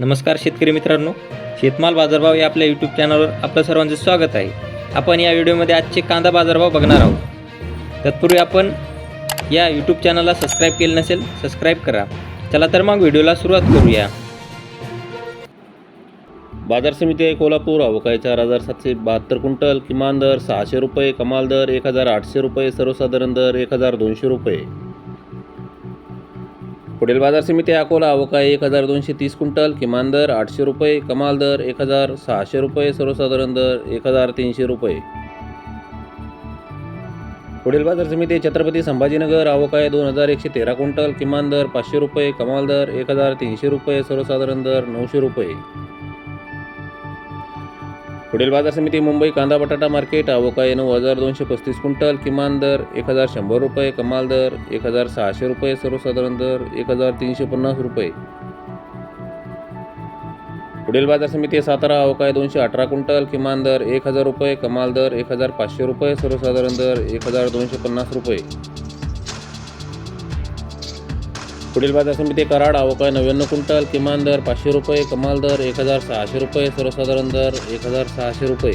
नमस्कार शेतकरी मित्रांनो शेतमाल बाजारभाव या आपल्या यूट्यूब चॅनलवर आपलं सर्वांचं स्वागत आहे. आपण या व्हिडिओमध्ये आजचे कांदा बाजारभाव बघणार आहोत. तत्पूर्वी आपण या यूट्यूब चॅनलला सबस्क्राईब केलं नसेल सबस्क्राईब करा. चला तर मग व्हिडिओला सुरुवात करूया. बाजार समिती आहे कोल्हापूर अवकाळी चार हजार सातशे बहात्तर क्विंटल किमान दर सहाशे रुपये कमाल दर एक हजार आठशे रुपये सर्वसाधारण दर एक हजार दोनशे रुपये. पुढील बाजार समिती अकोला अवका एक हजार दोनशे तीस क्विंटल किमान दर आठशे रुपये कमाल दर एक हजार सहाशे रुपये सर्वसाधारण दर एक हजार तीनशे रुपये. पुढील बाजार समिती छत्रपती संभाजीनगर अवकाळी दोन हजार एकशे तेरा क्विंटल किमान दर पाचशे रुपये कमाल दर एक हजार तीनशे रुपये सर्वसाधारण दर नऊशे रुपये. पुढील बाजार समिती मुंबई कांदा बटाटा मार्केट अवकाळी नऊ हजार दोनशे पस्तीस क्विंटल किमान दर एक हजार शंभर रुपये कमाल दर एक हजार सहाशे रुपये सर्वसाधारण दर एक हजार तीनशे पन्नास रुपये. पुढील बाजार समिती सातारा अवकाय दोनशे अठरा क्विंटल किमान दर एक हजार रुपये कमाल दर एक हजार पाचशे रुपये सर्वसाधारण दर एक हजार दोनशे पन्नास रुपये. पुढील बाजार समिती कराड अवकाळ नव्याण्णव क्विंटल किमान दर पाचशे रुपये कमाल दर एक हजार सहाशे रुपये सर्वसाधारण दर एक हजार सहाशे रुपये.